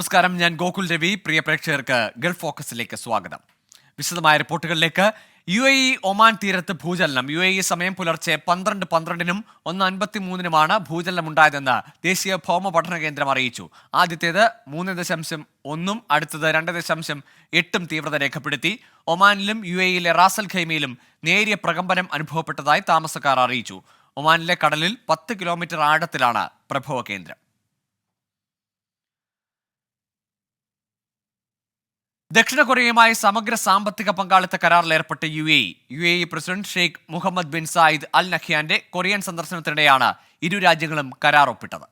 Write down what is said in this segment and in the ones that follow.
നമസ്കാരം ഞാൻ ഗോകുൽ രവി. പ്രിയ പ്രേക്ഷകർക്ക് ഗൾഫ് ഫോക്കസിലേക്ക് സ്വാഗതം. വിശദമായ റിപ്പോർട്ടുകളിലേക്ക്. യു എ ഇ ഒമാൻ തീരത്ത് ഭൂചലനം. യു എ ഇ സമയം പുലർച്ചെ പന്ത്രണ്ട് പന്ത്രണ്ടിനും ഒന്ന് അൻപത്തി മൂന്നിനുമാണ് ഭൂചലനം ഉണ്ടായതെന്ന് ദേശീയ ഭൗമ പഠന കേന്ദ്രം അറിയിച്ചു. ആദ്യത്തേത് മൂന്ന് ദശാംശം ഒന്നും അടുത്തത് രണ്ട് ദശാംശം എട്ടും തീവ്രത രേഖപ്പെടുത്തി. ഒമാനിലും യു എ ഇയിലെ റാസൽ ഖൈമയിലും നേരിയ പ്രകമ്പനം അനുഭവപ്പെട്ടതായി താമസക്കാർ അറിയിച്ചു. ഒമാനിലെ കടലിൽ പത്ത് കിലോമീറ്റർ ആഴത്തിലാണ് പ്രഭവ കേന്ദ്രം. ദക്ഷിണ കൊറിയയുമായി സമഗ്ര സാമ്പത്തിക പങ്കാളിത്ത കരാറിൽ ഏർപ്പെട്ട U A U A president Sheikh Mohamed bin Zayed Al നഖ്യാന്റെ Korean സന്ദർശനത്തിനിടെയാണ് ഇരു രാജ്യങ്ങളും കരാർ ഒപ്പിട്ടത്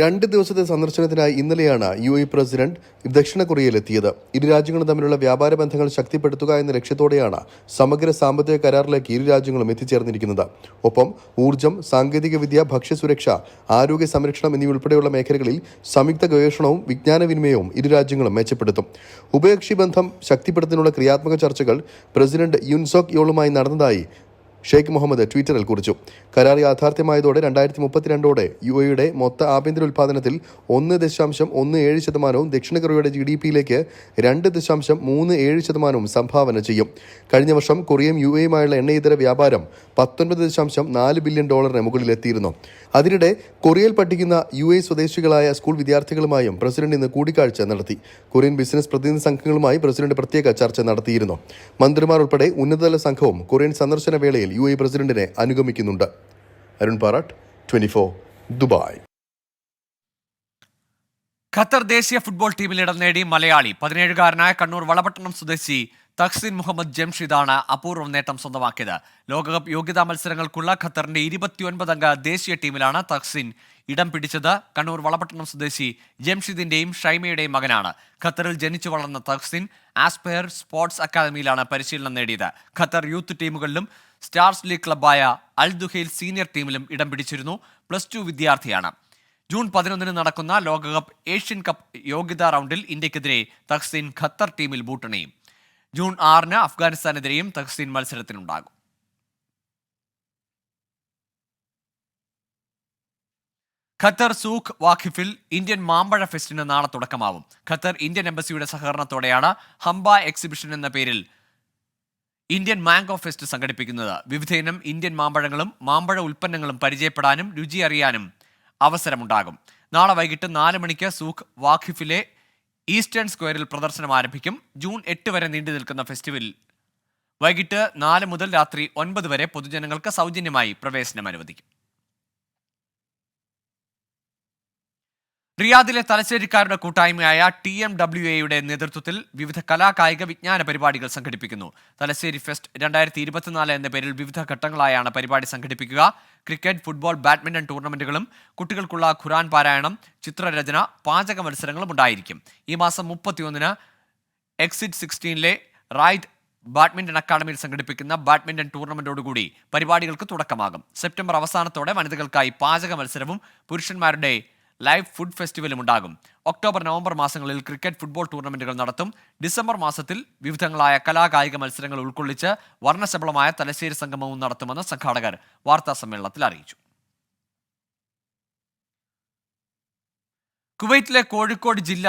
രണ്ട് ദിവസത്തെ സന്ദർശനത്തിനായി ഇന്നലെയാണ് യു എ പ്രസിഡന്റ് ദക്ഷിണ കൊറിയയിലെത്തിയത്. ഇരു രാജ്യങ്ങളും തമ്മിലുള്ള വ്യാപാര ബന്ധങ്ങൾ ശക്തിപ്പെടുത്തുക എന്ന ലക്ഷ്യത്തോടെയാണ് സമഗ്ര സാമ്പത്തിക കരാറിലേക്ക് ഇരു രാജ്യങ്ങളും എത്തിച്ചേർന്നിരിക്കുന്നത്. ഒപ്പം ഊർജം സാങ്കേതികവിദ്യ ഭക്ഷ്യസുരക്ഷ ആരോഗ്യ സംരക്ഷണം എന്നിവയുൾപ്പെടെയുള്ള മേഖലകളിൽ സംയുക്ത ഗവേഷണവും വിജ്ഞാനവിനിമയവും ഇരു രാജ്യങ്ങളും മെച്ചപ്പെടുത്തും. ഉഭയകക്ഷി ബന്ധം ശക്തിപ്പെടുത്തുന്നതിനുള്ള ക്രിയാത്മക ചർച്ചകൾ പ്രസിഡന്റ് യുൻസോക് യോളുമായി നടന്നതായി ഷെയ്ഖ് മുഹമ്മദ് ട്വിറ്ററിൽ കുറിച്ചു. കരാർ യാഥാർത്ഥ്യമായതോടെ രണ്ടായിരത്തി മുപ്പത്തിരണ്ടോടെ യു എയുടെ മൊത്ത ആഭ്യന്തര ഉൽപ്പാദനത്തിൽ ഒന്ന് ദശാംശം ഒന്ന് ഏഴ് ശതമാനവും ദക്ഷിണ കൊറിയയുടെ ജി ഡി പിയിലേക്ക് രണ്ട് ദശാംശം മൂന്ന് ഏഴ് ശതമാനവും സംഭാവന ചെയ്യും. കഴിഞ്ഞ വർഷം കൊറിയയും യു എയുമായുള്ള എണ്ണയിതര വ്യാപാരം പത്തൊൻപത് ദശാംശം നാല് ബില്യൺ ഡോളറിന് മുകളിലെത്തിയിരുന്നു. അതിനിടെ കൊറിയയിൽ പഠിക്കുന്ന യു എ സ്വദേശികളായ സ്കൂൾ വിദ്യാർത്ഥികളുമായും പ്രസിഡന്റ് ഇന്ന് കൂടിക്കാഴ്ച നടത്തി. കൊറിയൻ ബിസിനസ് പ്രതിനിധി സംഘങ്ങളുമായി പ്രസിഡന്റ് പ്രത്യേക ചർച്ച നടത്തിയിരുന്നു. മന്ത്രിമാർ ഉൾപ്പെടെ ഉന്നതതല സംഘവും കൊറിയൻ സന്ദർശന വേളയിൽ യു എ പ്രസിഡന്റിനെ അനുഗമിക്കുന്നുണ്ട്. Arun Parattu twenty Dubai. Qatar ദേശീയ ഫുട്ബോൾ ടീമിൽ ഇടം നേടി മലയാളി. പതിനേഴുകാരനായ കണ്ണൂർ വളപട്ടണം സ്വദേശി തഹ്സിൻ മുഹമ്മദ് ജംഷിദാണ് അപൂർവ നേട്ടം സ്വന്തമാക്കിയത്. ലോകകപ്പ് യോഗ്യതാ മത്സരങ്ങൾക്കുള്ള ഖത്തറിന്റെ ഇരുപത്തിയൊൻപത് അംഗ ദേശീയ ടീമിലാണ് തക്സിൻ ഇടം പിടിച്ചത്. കണ്ണൂർ വളപട്ടണം സ്വദേശി ജംഷിദിന്റെയും ഷൈമയുടെയും മകനാണ്. ഖത്തറിൽ ജനിച്ചു വളർന്ന തഹ്സിൻ ആസ്പയർ സ്പോർട്സ് അക്കാദമിയിലാണ് പരിശീലനം നേടിയത്. ഖത്തർ യൂത്ത് ടീമുകളിലും സ്റ്റാർസ് ലീഗ് ക്ലബ്ബായ അൽ ദുഹൈൽ സീനിയർ ടീമിലും ഇടം പിടിച്ചിരുന്നു. പ്ലസ് ടു വിദ്യാർത്ഥിയാണ്. ജൂൺ പതിനൊന്നിന് നടക്കുന്ന ലോകകപ്പ് ഏഷ്യൻ കപ്പ് യോഗ്യതാ റൗണ്ടിൽ ഇന്ത്യക്കെതിരെ തക്സിൻ ഖത്തർ ടീമിൽ ബൂട്ടണയും. ജൂൺ ആറിന് അഫ്ഗാനിസ്ഥാനെതിരെയും തഹ്സീൻ മത്സരത്തിനുണ്ടാകും. ഖത്തർ സൂഖ് വാഖിഫിൽ ഇന്ത്യൻ മാമ്പഴ ഫെസ്റ്റിന് നാളെ തുടക്കമാവും. ഖത്തർ ഇന്ത്യൻ എംബസിയുടെ സഹകരണത്തോടെയാണ് ഹംബ എക്സിബിഷൻ എന്ന പേരിൽ ഇന്ത്യൻ മാംഗോ ഫെസ്റ്റ് സംഘടിപ്പിക്കുന്നത്. വിവിധയിനം ഇന്ത്യൻ മാമ്പഴങ്ങളും മാമ്പഴ ഉൽപ്പന്നങ്ങളും പരിചയപ്പെടാനും രുചി അറിയാനും അവസരമുണ്ടാകും. നാളെ വൈകിട്ട് നാല് മണിക്ക് സൂഖ് വാഖിഫിലെ ഈസ്റ്റേൺ സ്ക്വയറിൽ പ്രദർശനം ആരംഭിക്കും. ജൂൺ എട്ട് വരെ നീണ്ടു നിൽക്കുന്ന ഫെസ്റ്റിവൽ. വൈകിട്ട് നാല് മുതൽ രാത്രി ഒൻപത് വരെ പൊതുജനങ്ങൾക്ക് സൗജന്യമായി പ്രവേശനം അനുവദിക്കും. റിയാദിലെ തലശ്ശേരിക്കാരുടെ കൂട്ടായ്മയായ ടി എം ഡബ്ല്യു എയുടെ നേതൃത്വത്തിൽ വിവിധ കലാകായിക വിജ്ഞാന പരിപാടികൾ സംഘടിപ്പിക്കുന്നു. തലശ്ശേരി ഫെസ്റ്റ് രണ്ടായിരത്തി ഇരുപത്തിനാല് എന്ന പേരിൽ വിവിധ ഘട്ടങ്ങളായാണ് പരിപാടി സംഘടിപ്പിക്കുക. ക്രിക്കറ്റ് ഫുട്ബോൾ ബാഡ്മിന്റൺ ടൂർണമെന്റുകളും കുട്ടികൾക്കുള്ള ഖുറാൻ പാരായണം ചിത്രരചന പാചക മത്സരങ്ങളും ഉണ്ടായിരിക്കും. ഈ മാസം മുപ്പത്തിയൊന്നിന് എക്സിറ്റ് സിക്സ്റ്റീനിലെ റൈറ്റ് ബാഡ്മിന്റൺ അക്കാദമിയിൽ സംഘടിപ്പിക്കുന്ന ബാഡ്മിന്റൺ ടൂർണമെന്റോടുകൂടി പരിപാടികൾക്ക് തുടക്കമാകും. സെപ്റ്റംബർ അവസാനത്തോടെ വനിതകൾക്കായി പാചക മത്സരവും പുരുഷന്മാരുടെ ലൈവ് ഫുഡ് ഫെസ്റ്റിവലും ഉണ്ടാകും. ഒക്ടോബർ നവംബർ മാസങ്ങളിൽ ക്രിക്കറ്റ് ഫുട്ബോൾ ടൂർണമെന്റുകൾ നടത്തും. ഡിസംബർ മാസത്തിൽ വിവിധങ്ങളായ കലാകായിക മത്സരങ്ങൾ ഉൾക്കൊള്ളിച്ച് വർണശബളമായ തലശ്ശേരി സംഗമവും നടത്തുമെന്ന് സംഘാടകർ വാർത്താ സമ്മേളനത്തിൽ അറിയിച്ചു. കുവൈറ്റിലെ കോഴിക്കോട് ജില്ല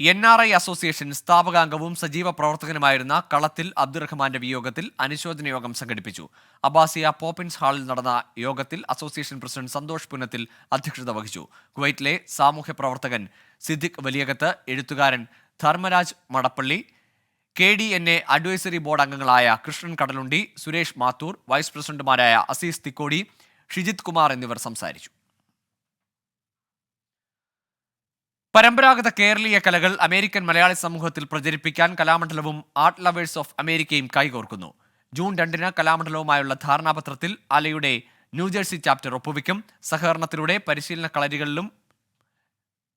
എൻ ആർ ഐ അസോസിയേഷൻ സ്ഥാപകാംഗവും സജീവ പ്രവർത്തകനുമായിരുന്ന കളത്തിൽ അബ്ദുറഹ്മാന്റെ വിയോഗത്തിൽ അനുശോചന യോഗം സംഘടിപ്പിച്ചു. അബാസിയ പോപ്പിൻസ് ഹാളിൽ നടന്ന യോഗത്തിൽ അസോസിയേഷൻ പ്രസിഡന്റ് സന്തോഷ് പുനത്തിൽ അധ്യക്ഷത വഹിച്ചു. കുവൈറ്റിലെ സാമൂഹ്യ പ്രവർത്തകൻ സിദ്ദിഖ് വലിയകത്ത് എഴുത്തുകാരൻ Dharmaraj Madappally K D N A advisory board അംഗങ്ങളായ കൃഷ്ണൻ കടലുണ്ടി സുരേഷ് മാത്തൂർ വൈസ് പ്രസിഡന്റുമാരായ അസീസ് തിക്കോടി ഷിജിത് കുമാർ എന്നിവർ സംസാരിച്ചു. പരമ്പരാഗത കേരളീയ കലകൾ അമേരിക്കൻ മലയാളി സമൂഹത്തിൽ പ്രചരിപ്പിക്കാൻ കലാമണ്ഡലവും ആർട്ട് ലവേഴ്സ് ഓഫ് അമേരിക്കയും കൈകോർക്കുന്നു. ജൂൺ രണ്ടിന് കലാമണ്ഡലവുമായുള്ള ധാരണാപത്രത്തിൽ അലയുടെ ന്യൂജേഴ്സി ചാപ്റ്റർ ഒപ്പുവെക്കും. സഹകരണത്തിലൂടെ പരിശീലന കളരികളിലും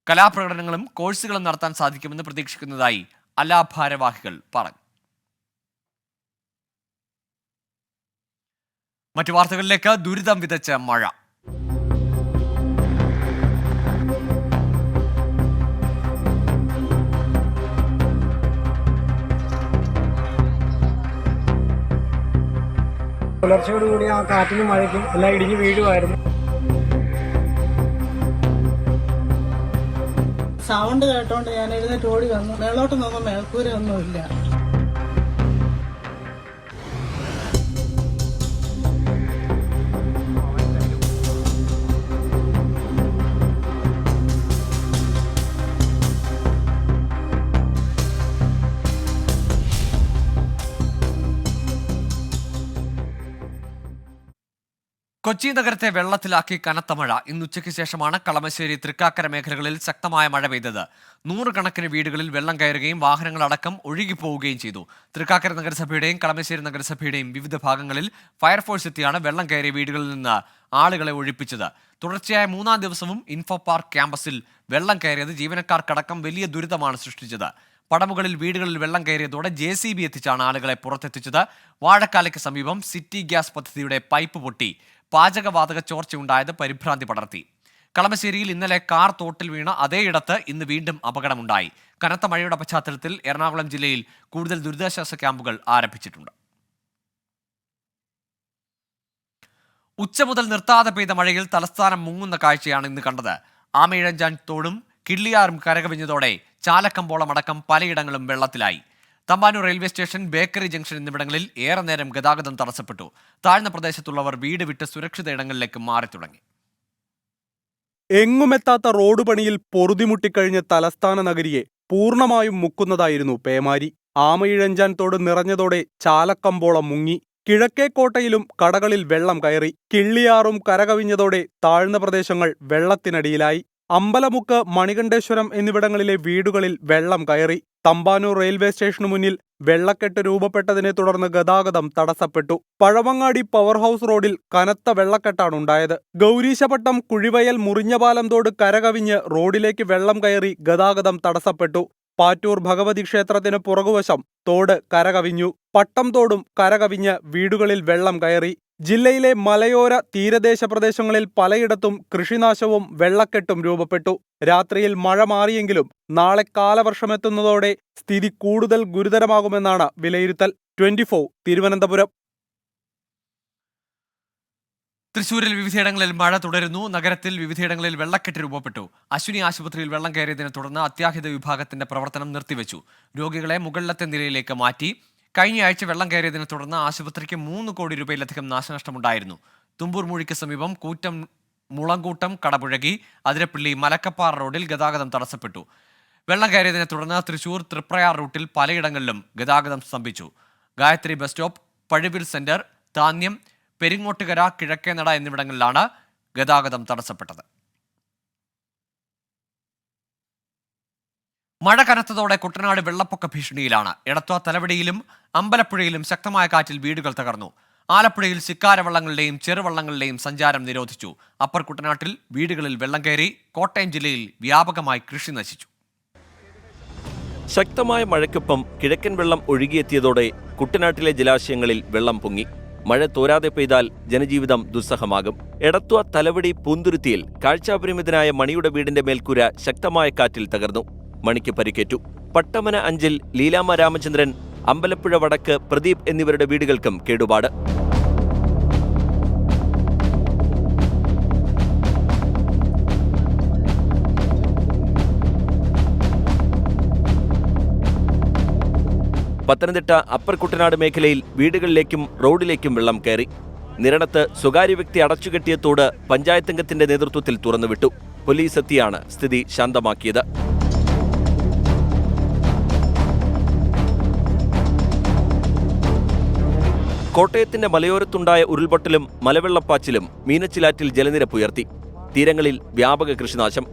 കലാപ്രകടനങ്ങളും കോഴ്സുകളും നടത്താൻ സാധിക്കുമെന്ന് പ്രതീക്ഷിക്കുന്നതായി അല ഭാരവാഹികൾ പറഞ്ഞു. മറ്റു വാർത്തകളിലേക്ക് ദുരിതം വിതച്ച മഴ. പുലർച്ചയോടുകൂടി ആ കാറ്റിനും മഴയ്ക്കും എല്ലാം ഇടിഞ്ഞു വീഴുമായിരുന്നു. സൗണ്ട് കേട്ടോണ്ട് ഞാൻ എഴുന്നേറ്റ് ഓടി വന്നു. മേളോട്ട് നോക്കുമ്പോൾ കൊച്ചി നഗരത്തെ വെള്ളത്തിലാക്കി കനത്ത മഴ. ഇന്ന് ഉച്ചയ്ക്ക് ശേഷമാണ് കളമശ്ശേരി തൃക്കാക്കര മേഖലകളിൽ ശക്തമായ മഴ പെയ്തത്. നൂറുകണക്കിന് വീടുകളിൽ വെള്ളം കയറുകയും വാഹനങ്ങളടക്കം ഒഴുകിപ്പോവുകയും ചെയ്തു. തൃക്കാക്കര നഗരസഭയുടെയും കളമശ്ശേരി നഗരസഭയുടെയും വിവിധ ഭാഗങ്ങളിൽ ഫയർഫോഴ്സ് എത്തിയാണ് വെള്ളം കയറിയ വീടുകളിൽ നിന്ന് ആളുകളെ ഒഴിപ്പിച്ചത്. തുടർച്ചയായ മൂന്നാം ദിവസവും ഇൻഫോ പാർക്ക് ക്യാമ്പസിൽ വെള്ളം കയറിയത് ജീവനക്കാർക്കടക്കം വലിയ ദുരിതമാണ് സൃഷ്ടിച്ചത്. പടമുകളിൽ വീടുകളിൽ വെള്ളം കയറിയതോടെ ജെ സി ബി എത്തിച്ചാണ് ആളുകളെ പുറത്തെത്തിച്ചത്. വാഴക്കാലയ്ക്ക് സമീപം സിറ്റി ഗ്യാസ് പദ്ധതിയുടെ പൈപ്പ് പൊട്ടി. പാചകവാതക ചോർച്ചയുണ്ടായത് പരിഭ്രാന്തി പടർത്തി. കളമശ്ശേരിയിൽ ഇന്നലെ കാർ തോട്ടിൽ വീണ അതേയിടത്ത് ഇന്ന് വീണ്ടും അപകടമുണ്ടായി. കനത്ത മഴയുടെ പശ്ചാത്തലത്തിൽ എറണാകുളം ജില്ലയിൽ കൂടുതൽ ദുരിതാശ്വാസ ക്യാമ്പുകൾ ആരംഭിച്ചിട്ടുണ്ട്. ഉച്ച മുതൽ നിർത്താതെ പെയ്ത മഴയിൽ തലസ്ഥാനം മുങ്ങുന്ന കാഴ്ചയാണ് ഇന്ന് കണ്ടത്. ആമയിഴഞ്ചാൻ തോടും കിള്ളിയാറും കരകവിഞ്ഞതോടെ ചാലക്കമ്പോളം അടക്കം പലയിടങ്ങളും വെള്ളത്തിലായി. Thampanoor railway station bakery junction എന്നിവിടങ്ങളിൽ ഏറെ നേരം ഗതാഗതം തടസ്സപ്പെട്ടു. താഴ്ന്ന പ്രദേശത്തുള്ളവർ വീട് വിട്ട് സുരക്ഷിത ഇടങ്ങളിലേക്ക് മാറി തുടങ്ങി. എങ്ങുമെത്താത്ത റോഡ് പണിയിൽ പൊറുതിമുട്ടിക്കഴിഞ്ഞ തലസ്ഥാന നഗരിയെ പൂർണമായും മുക്കുന്നതായിരുന്നു പേമാരി. ആമയിഴഞ്ചാൻ തോട് നിറഞ്ഞതോടെ ചാലക്കമ്പോളം മുങ്ങി. കിഴക്കേക്കോട്ടയിലും കടകളിൽ വെള്ളം കയറി. കിള്ളിയാറും കരകവിഞ്ഞതോടെ താഴ്ന്ന പ്രദേശങ്ങൾ വെള്ളത്തിനടിയിലായി. അമ്പലമുക്ക് മണികണ്ഠേശ്വരം എന്നിവിടങ്ങളിലെ വീടുകളിൽ വെള്ളം കയറി. തമ്പാനൂർ റെയിൽവേ സ്റ്റേഷനു മുന്നിൽ വെള്ളക്കെട്ട് രൂപപ്പെട്ടതിനെ തുടർന്ന് ഗതാഗതം തടസ്സപ്പെട്ടു. പഴവങ്ങാടി പവർ ഹൗസ് റോഡിൽ കനത്ത വെള്ളക്കെട്ടാണ് ഉണ്ടായത്. ഗൗരീശപട്ടം കുഴിവയൽ മുറിഞ്ഞപാലം തോട് കരകവിഞ്ഞ് റോഡിലേക്ക് വെള്ളം കയറി ഗതാഗതം തടസ്സപ്പെട്ടു. പാറ്റൂർ ഭഗവതി ക്ഷേത്രത്തിന് പുറകുവശം തോട് കരകവിഞ്ഞു. പട്ടം തോടും കരകവിഞ്ഞ് വീടുകളിൽ വെള്ളം കയറി. ജില്ലയിലെ മലയോര തീരദേശ പ്രദേശങ്ങളിൽ പലയിടത്തും കൃഷിനാശവും വെള്ളക്കെട്ടും രൂപപ്പെട്ടു. രാത്രിയിൽ മഴ മാറിയെങ്കിലും നാളെ കാലവർഷമെത്തുന്നതോടെ സ്ഥിതി കൂടുതൽ ഗുരുതരമാകുമെന്നാണ് വിലയിരുത്തൽ. ട്വന്റി തിരുവനന്തപുരം. തൃശൂരിൽ വിവിധയിടങ്ങളിൽ മഴ തുടരുന്നു. നഗരത്തിൽ വിവിധയിടങ്ങളിൽ വെള്ളക്കെട്ട് രൂപപ്പെട്ടു. അശ്വിനി ആശുപത്രിയിൽ വെള്ളം കയറിയതിനെ തുടർന്ന് അത്യാഹിത വിഭാഗത്തിന്റെ പ്രവർത്തനം നിർത്തിവെച്ചു. രോഗികളെ മുകളിലത്തെ നിലയിലേക്ക് മാറ്റി. കഴിഞ്ഞ ആഴ്ച വെള്ളം കയറിയതിനെ തുടർന്ന് ആശുപത്രിക്ക് മൂന്ന് കോടി രൂപയിലധികം നാശനഷ്ടമുണ്ടായിരുന്നു. തുമ്പൂർ മൂഴിക്ക് സമീപം കൂറ്റം മുളങ്കൂട്ടം കടപുഴകി. അതിരപ്പള്ളി മലക്കപ്പാറ റോഡിൽ ഗതാഗതം തടസ്സപ്പെട്ടു. വെള്ളം കയറിയതിനെ തുടർന്ന് തൃശൂർ തൃപ്രയാർ റൂട്ടിൽ പലയിടങ്ങളിലും ഗതാഗതം സ്തംഭിച്ചു. Gayathri bus stop Pazhuvil centre Thanyam Peringottukara Kizhakkenada എന്നിവിടങ്ങളിലാണ് ഗതാഗതം തടസ്സപ്പെട്ടത്. മഴ കനത്തതോടെ കുട്ടനാട് വെള്ളപ്പൊക്ക ഭീഷണിയിലാണ്. എടത്വ തലവടിയിലും അമ്പലപ്പുഴയിലും ശക്തമായ കാറ്റിൽ വീടുകൾ തകർന്നു. ആലപ്പുഴയിൽ സിക്കാരവള്ളങ്ങളുടെയും ചെറുവള്ളങ്ങളുടെയും സഞ്ചാരം നിരോധിച്ചു. അപ്പർ കുട്ടനാട്ടിൽ വീടുകളിൽ വെള്ളം കയറി കോട്ടയം ജില്ലയിൽ വ്യാപകമായി കൃഷി നശിച്ചു. ശക്തമായ മഴയ്ക്കൊപ്പം കിഴക്കൻ വെള്ളം ഒഴുകിയെത്തിയതോടെ കുട്ടനാട്ടിലെ ജലാശയങ്ങളിൽ വെള്ളം പൊങ്ങി. മഴ തോരാതെ പെയ്താൽ ജനജീവിതം ദുസ്സഹമാകും. എടത്വ തലവടി പൂന്തുരുത്തിയിൽ കാഴ്ചാപരിമിതനായ മണിയുടെ വീടിന്റെ മേൽക്കൂര ശക്തമായ കാറ്റിൽ തകർന്നു. മണിക്ക് പരിക്കേറ്റു. പട്ടമന അഞ്ചിൽ ലീലാമ രാമചന്ദ്രൻ അമ്പലപ്പുഴ വടക്ക് പ്രദീപ് എന്നിവരുടെ വീടുകൾക്കും കേടുപാട്. പത്തനംതിട്ട അപ്പർ കുട്ടനാട് മേഖലയിൽ വീടുകളിലേക്കും റോഡിലേക്കും വെള്ളം കയറി. നിരണത്ത് സ്വകാര്യ വ്യക്തി അടച്ചുകെട്ടിയ തോട് പഞ്ചായത്ത് അംഗത്തിന്റെ നേതൃത്വത്തിൽ തുറന്നുവിട്ടു. പോലീസ് എത്തിയാണ് സ്ഥിതി ശാന്തമാക്കിയത്. കോട്ടയത്തിന്റെ മലയോരത്തുണ്ടായ ഉരുൾപൊട്ടലും മലവെള്ളപ്പാച്ചിലും മീനച്ചിലാറ്റിൽ ജലനിരപ്പ് ഉയർത്തി. തീരങ്ങളിൽ വ്യാപക കൃഷിനാശം.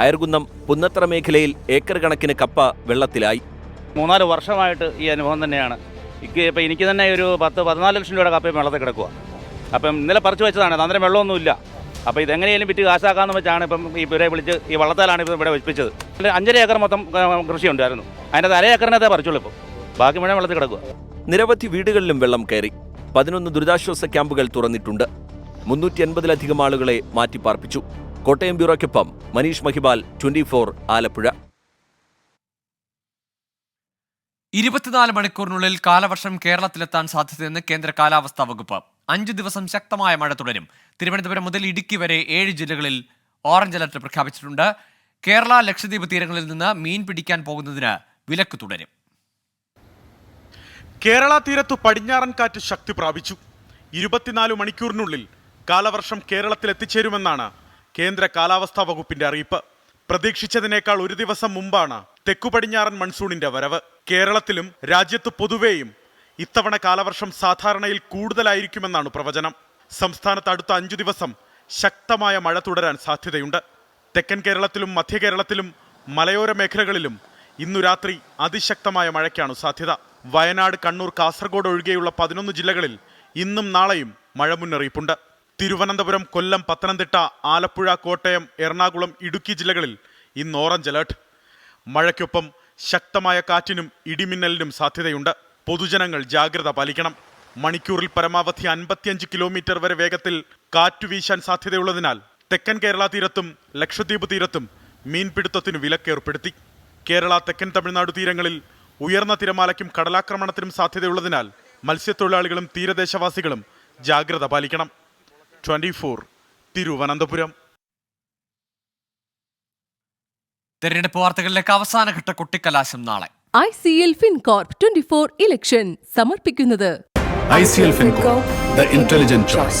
അയർകുന്നം പുന്നത്തറ മേഖലയിൽ ഏക്കർ കണക്കിന് കപ്പ വെള്ളത്തിലായി. മൂന്നാൽ വർഷമായിട്ട് ഈ അനുഭവം തന്നെയാണ്. ഇപ്പം എനിക്ക് തന്നെ ഒരു പത്ത് പതിനാല് ലക്ഷം രൂപയുടെ കപ്പയും വെള്ളത്തിൽ കിടക്കുക അപ്പം ഇന്നലെ പറിച്ചു വെച്ചതാണ് അന്നേരം വെള്ളമൊന്നുമില്ല. അപ്പോൾ ഇതെങ്ങനെയാലും വിറ്റ് കാശാക്കാമെന്ന് വെച്ചാണ് ഇപ്പം ഈ ഇവരെ വിളിച്ച് ഈ വള്ളത്താലാണ് ഇപ്പം ഇവിടെ വെപ്പിച്ചത്. അഞ്ചര ഏക്കർ മൊത്തം കൃഷി ഉണ്ടായിരുന്നു അതിന്റെ അര ഏക്കറിനെ പറിച്ചുള്ളൂ ഇപ്പോൾ ബാക്കി മുഴുവൻ വെള്ളത്തിൽ കിടക്കുക നിരവധി വീടുകളിലും വെള്ളം കയറി പതിനൊന്ന് ദുരിതാശ്വാസ ക്യാമ്പുകൾ തുറന്നിട്ടുണ്ട്. മുന്നൂറ്റി അൻപതിലധികം ആളുകളെ മാറ്റിപ്പാർപ്പിച്ചു. കോട്ടയം ബ്യൂറോയ്ക്കൊപ്പം മനീഷ് മഹിബാൽ ട്വന്റി ആലപ്പുഴ. ഇരുപത്തിനാല് മണിക്കൂറിനുള്ളിൽ കാലവർഷം കേരളത്തിലെത്താൻ സാധ്യതയെന്ന് കേന്ദ്ര കാലാവസ്ഥാ വകുപ്പ്. അഞ്ച് ദിവസം ശക്തമായ മഴ തുടരും. തിരുവനന്തപുരം മുതൽ ഇടുക്കി വരെ ഏഴ് ജില്ലകളിൽ ഓറഞ്ച് അലർട്ട് പ്രഖ്യാപിച്ചിട്ടുണ്ട്. കേരള ലക്ഷദ്വീപ് തീരങ്ങളിൽ നിന്ന് മീൻ പിടിക്കാൻ പോകുന്നതിന് വിലക്ക് തുടരും. കേരള തീരത്തു പടിഞ്ഞാറൻ കാറ്റ് ശക്തി പ്രാപിച്ചു. ഇരുപത്തിനാല് മണിക്കൂറിനുള്ളിൽ കാലവർഷം കേരളത്തിൽ എത്തിച്ചേരുമെന്നാണ് കേന്ദ്ര കാലാവസ്ഥാ വകുപ്പിന്റെ അറിയിപ്പ്. പ്രതീക്ഷിച്ചതിനേക്കാൾ ഒരു ദിവസം മുമ്പാണ് തെക്കു പടിഞ്ഞാറൻ മൺസൂണിന്റെ വരവ്. കേരളത്തിലും രാജ്യത്ത് പൊതുവേയും ഇത്തവണ കാലവർഷം സാധാരണയിൽ കൂടുതലായിരിക്കുമെന്നാണ് പ്രവചനം. സംസ്ഥാനത്ത് അടുത്ത അഞ്ചു ദിവസം ശക്തമായ മഴ തുടരാൻ സാധ്യതയുണ്ട്. തെക്കൻ കേരളത്തിലും മധ്യ കേരളത്തിലും മലയോര മേഖലകളിലും ഇന്നു രാത്രി അതിശക്തമായ മഴയ്ക്കാണ് സാധ്യത. വയനാട് കണ്ണൂർ കാസർഗോഡ് ഒഴികെയുള്ള പതിനൊന്ന് ജില്ലകളിൽ ഇന്നും നാളെയും മഴ മുന്നറിയിപ്പുണ്ട്. തിരുവനന്തപുരം കൊല്ലം പത്തനംതിട്ട ആലപ്പുഴ കോട്ടയം എറണാകുളം ഇടുക്കി ജില്ലകളിൽ ഇന്ന് ഓറഞ്ച് അലർട്ട്. മഴയ്ക്കൊപ്പം ശക്തമായ കാറ്റിനും ഇടിമിന്നലിനും സാധ്യതയുണ്ട്. പൊതുജനങ്ങൾ ജാഗ്രത പാലിക്കണം. മണിക്കൂറിൽ പരമാവധി അൻപത്തിയഞ്ച് കിലോമീറ്റർ വരെ വേഗത്തിൽ കാറ്റു വീശാൻ സാധ്യതയുള്ളതിനാൽ തെക്കൻ കേരള തീരത്തും ലക്ഷദ്വീപ് തീരത്തും മീൻപിടുത്തത്തിന് വിലക്കേർപ്പെടുത്തി. കേരള തെക്കൻ തമിഴ്നാട് തീരങ്ങളിൽ ഉയർന്ന തിരമാലയ്ക്കും കടലാക്രമണത്തിനും സാധ്യതയുള്ളതിനാൽ മത്സ്യത്തൊഴിലാളികളും തീരദേശവാസികളും ജാഗ്രത പാലിക്കണം. Twenty four Thiruvananthapuram. തെരഞ്ഞെടുപ്പ് വാർത്തകളിലേക്ക് അവസാന ഘട്ട കൊട്ടിക്കലാശം നാളെ. I C L Fincorp twenty four election സമർപ്പിക്കുന്നത്. I C L the intelligent choice.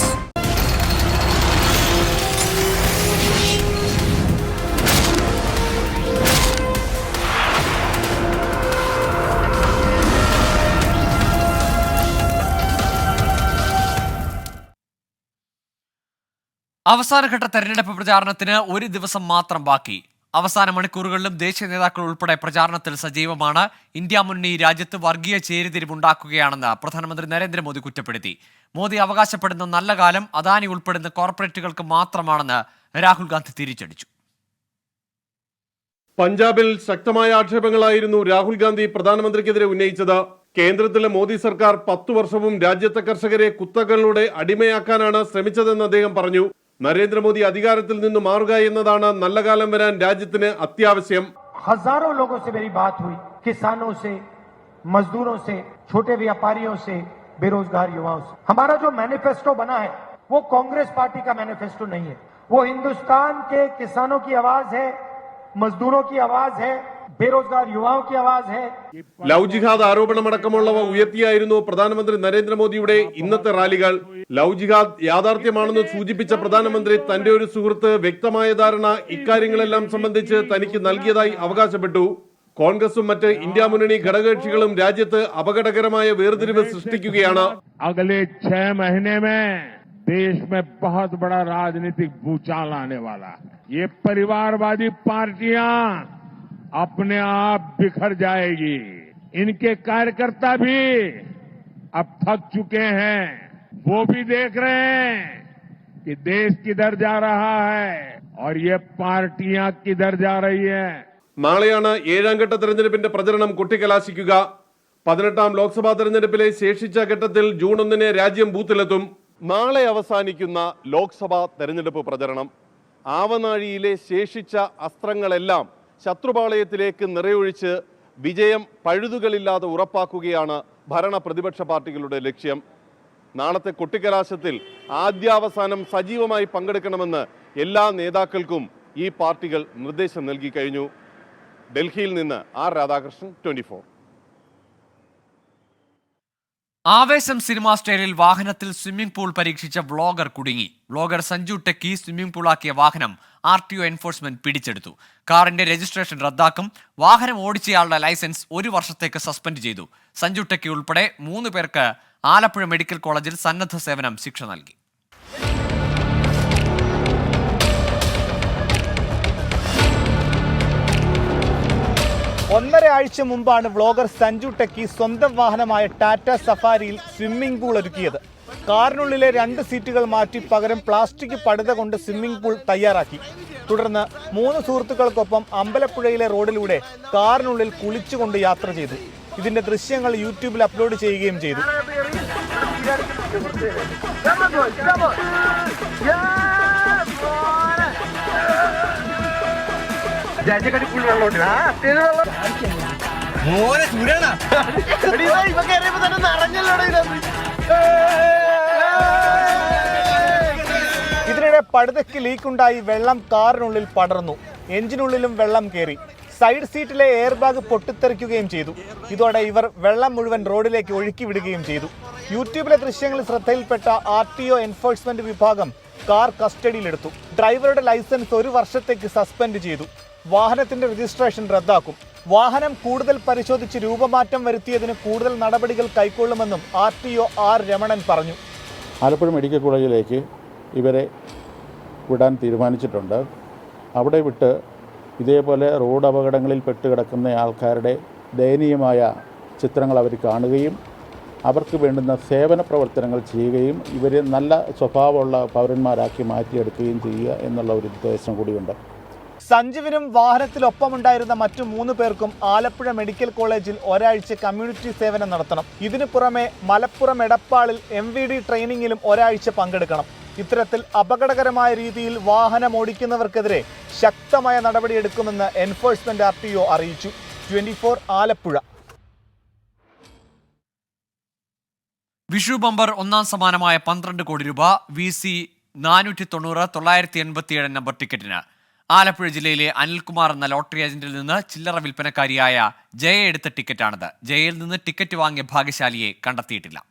അവസാനഘട്ട തെരഞ്ഞെടുപ്പ് പ്രചാരണത്തിന് ഒരു ദിവസം മാത്രം ബാക്കി. അവസാന മണിക്കൂറുകളിലും ദേശീയ നേതാക്കൾ ഉൾപ്പെടെ പ്രചാരണത്തിൽ സജീവമാണ്. ഇന്ത്യ മുന്നണി രാജ്യത്ത് വർഗീയ ചേരിതിരിവുണ്ടാക്കുകയാണെന്ന് പ്രധാനമന്ത്രി നരേന്ദ്രമോദി കുറ്റപ്പെടുത്തി. മോദി അവകാശപ്പെടുന്ന നല്ല കാലം അദാനി ഉൾപ്പെടുന്ന കോർപ്പറേറ്റുകൾക്ക് മാത്രമാണെന്ന് രാഹുൽ ഗാന്ധി തിരിച്ചടിച്ചു. പഞ്ചാബിൽ ശക്തമായ ആക്ഷേപങ്ങളായിരുന്നു രാഹുൽ ഗാന്ധി പ്രധാനമന്ത്രിക്കെതിരെ ഉന്നയിച്ചത്. കേന്ദ്രത്തിലെ മോദി സർക്കാർ പത്തു വർഷവും രാജ്യത്തെ കർഷകരെ കുത്തകളുടെ അടിമയാക്കാനാണ് ശ്രമിച്ചതെന്ന് അദ്ദേഹം പറഞ്ഞു. നരേന്ദ്രമോദി അധികാരത്തിൽ നിന്ന് മാറുക എന്നതാണ് നല്ല കാലം വരാൻ രാജ്യത്തിന് അത്യാവശ്യം हजारों लोगों से मेरी बात हुई किसानों से मजदूरों से छोटे व्यापारियों से बेरोजगार युवाओं से हमारा जो मैनिफेस्टो बना है वो कांग्रेस पार्टी का मैनिफेस्टो नहीं है वो हिंदुस्तान के किसानों की आवाज है मजदूरों की आवाज है बेरोजगार युवाओं की आवाज है ലവ് ജിഹാദ് ആരോപണമടക്കമുള്ളവ ഉയർത്തിയായിരുന്നു പ്രധാനമന്ത്രി നരേന്ദ്രമോദിയുടെ ഇന്നത്തെ റാലികൾ ലവ് ജിഹാദ് യാഥാർത്ഥ്യമാണെന്ന് സൂചിപ്പിച്ച പ്രധാനമന്ത്രി തന്റെ ഒരു സുഹൃത്ത് വ്യക്തമായ ധാരണ ഇക്കാര്യങ്ങളെല്ലാം സംബന്ധിച്ച് തനിക്ക് നൽകിയതായി അവകാശപ്പെട്ടു കോൺഗ്രസും മറ്റ് ഇന്ത്യ മുന്നണി ഘടകകക്ഷികളും രാജ്യത്ത് അപകടകരമായ വേർതിരിവ് സൃഷ്ടിക്കുകയാണ് अगले छह महीने में देश में बहुत बड़ा राजनीतिक भूचाल आने वाला है ये परिवारवादी पार्टियां अपने आप बिखर जाएगी इनके कार्यकर्ता भी अब थक चुके हैं वो भी देख रहे हैं कि देश किधर जा रहा है और ये पार्टियां किधर जा रही है നാളെയാണ് ഏഴാം ഘട്ട തെരഞ്ഞെടുപ്പിന്റെ പ്രചരണം കൊട്ടിക്കലാശിക്കുക പതിനെട്ടാം ലോക്സഭാ തെരഞ്ഞെടുപ്പിലെ ശേഷിച്ച ഘട്ടത്തിൽ ജൂൺ ഒന്നിന് രാജ്യം ബൂത്തിലെത്തും നാളെ അവസാനിക്കുന്ന ലോക്സഭാ തെരഞ്ഞെടുപ്പ് പ്രചരണം ആവനാഴിയിലെ ശേഷിച്ച അസ്ത്രങ്ങളെല്ലാം ശത്രുപാളയത്തിലേക്ക് നിറയൊഴിച്ച് വിജയം പഴുതുകളില്ലാതെ ഉറപ്പാക്കുകയാണ് ഭരണ പ്രതിപക്ഷ പാർട്ടികളുടെ ലക്ഷ്യം. നാളത്തെ കൊട്ടിക്കലാശത്തിൽ ആദ്യാവസാനം സജീവമായി പങ്കെടുക്കണമെന്ന് എല്ലാ നേതാക്കൾക്കും ഈ പാർട്ടികൾ നിർദ്ദേശം നൽകി കഴിഞ്ഞു. ഡൽഹിയിൽ നിന്ന് ആർ രാധാകൃഷ്ണൻ ട്വന്റി ആവേശം സിനിമാ സ്റ്റൈലിൽ വാഹനത്തിൽ സ്വിമ്മിംഗ് പൂൾ പരീക്ഷിച്ച വ്ളോഗർ കുടുങ്ങി. വ്ളോഗർ സഞ്ജു ടെക്കി സ്വിമ്മിംഗ് പൂളാക്കിയ വാഹനം ആർ ടി ഒ എൻഫോഴ്സ്മെന്റ് പിടിച്ചെടുത്തു. കാറിന്റെ രജിസ്ട്രേഷൻ റദ്ദാക്കും. വാഹനം ഓടിച്ചയാളുടെ ലൈസൻസ് ഒരു വർഷത്തേക്ക് സസ്പെൻഡ് ചെയ്തു. സഞ്ജു ടെക്കി ഉൾപ്പെടെ മൂന്ന് പേർക്ക് ആലപ്പുഴ മെഡിക്കൽ കോളേജിൽ സന്നദ്ധ സേവനം ശിക്ഷ നൽകി. ഒന്നര ആഴ്ച മുമ്പാണ് വ്ളോഗർ സഞ്ജു ടെക്കി സ്വന്തം വാഹനമായ ടാറ്റ സഫാരിയിൽ സ്വിമ്മിംഗ് പൂൾ ഒരുക്കിയത്. കാറിനുള്ളിലെ രണ്ട് സീറ്റുകൾ മാറ്റി പകരം പ്ലാസ്റ്റിക് പടുത കൊണ്ട് സ്വിമ്മിംഗ് പൂൾ തയ്യാറാക്കി. തുടർന്ന് മൂന്ന് സുഹൃത്തുക്കൾക്കൊപ്പം അമ്പലപ്പുഴയിലെ റോഡിലൂടെ കാറിനുള്ളിൽ കുളിച്ചുകൊണ്ട് യാത്ര ചെയ്തു. ഇതിന്റെ ദൃശ്യങ്ങൾ യൂട്യൂബിൽ അപ്ലോഡ് ചെയ്യുകയും ചെയ്തു. ഇതിനിടെ പടുതയ്ക്ക് ലീക്കുണ്ടായി വെള്ളം കാറിനുള്ളിൽ പടർന്നു. എഞ്ചിനുള്ളിലും വെള്ളം കയറി. സൈഡ് സീറ്റിലെ എയർ ബാഗ് പൊട്ടിത്തെറിക്കുകയും ചെയ്തു. ഇതോടെ ഇവർ വെള്ളം മുഴുവൻ റോഡിലേക്ക് ഒഴുക്കി വിടുകയും ചെയ്തു. യൂട്യൂബിലെ ദൃശ്യങ്ങൾ ശ്രദ്ധയിൽപ്പെട്ട ആർ ടി ഒ എൻഫോഴ്സ്മെന്റ് വിഭാഗം കാർ കസ്റ്റഡിയിലെടുത്തു. ഡ്രൈവറുടെ ലൈസൻസ് ഒരു വർഷത്തേക്ക് സസ്പെൻഡ് ചെയ്തു. വാഹനത്തിന്റെ രജിസ്ട്രേഷൻ റദ്ദാക്കും. വാഹനം കൂടുതൽ പരിശോധിച്ച് രൂപമാറ്റം വരുത്തിയതിന് കൂടുതൽ നടപടികൾ കൈക്കൊള്ളുമെന്നും R T O R Ramanan പറഞ്ഞു. ആലപ്പുഴ മെഡിക്കൽ കോളേജിലേക്ക് ഇവരെ വിടാൻ തീരുമാനിച്ചിട്ടുണ്ട്. അവിടെ വിട്ട് ഇതേപോലെ റോഡ് അപകടങ്ങളിൽ പെട്ട് കിടക്കുന്ന ആൾക്കാരുടെ ദയനീയമായ ചിത്രങ്ങൾ അവർ കാണുകയും അവർക്ക് വേണ്ടുന്ന സേവന പ്രവർത്തനങ്ങൾ ചെയ്യുകയും ഇവരെ നല്ല സ്വഭാവമുള്ള പൗരന്മാരാക്കി മാറ്റിയെടുക്കുകയും ചെയ്യുക എന്നുള്ള ഒരു ഉദ്ദേശം കൂടിയുണ്ട്. സഞ്ജുവിനും വാഹനത്തിലൊപ്പമുണ്ടായിരുന്ന മറ്റു മൂന്ന് പേർക്കും ആലപ്പുഴ മെഡിക്കൽ കോളേജിൽ ഒരാഴ്ച കമ്മ്യൂണിറ്റി സേവനം നടത്തണം. ഇതിനു പുറമെ മലപ്പുറം എടപ്പാളിൽ എം വി ഡി ട്രെയിനിങ്ങിലും ഒരാഴ്ച പങ്കെടുക്കണം. ഇത്തരത്തിൽ അപകടകരമായ രീതിയിൽ വാഹനം ഓടിക്കുന്നവർക്കെതിരെ ശക്തമായ നടപടിയെടുക്കുമെന്ന് എൻഫോഴ്സ്മെന്റ് ആർ ടി ഒ അറിയിച്ചു. Twenty four Alappuzha. Vishu bumper ഒന്നാം സമാനമായ പന്ത്രണ്ട് കോടി രൂപ വി സി നാനൂറ്റി തൊണ്ണൂറ് തൊള്ളായിരത്തി എൺപത്തിയേഴ് നമ്പർ ടിക്കറ്റിന് ആലപ്പുഴ ജില്ലയിലെ അനിൽകുമാർ എന്ന ലോട്ടറി ഏജന്റിൽ നിന്ന് ചില്ലറ വിൽപ്പനക്കാരിയായ ജയ എടുത്ത ടിക്കറ്റാണിത്. ജയയിൽ നിന്ന് ടിക്കറ്റ് വാങ്ങിയ ഭാഗ്യശാലിയെ കണ്ടെത്തിയിട്ടില്ല.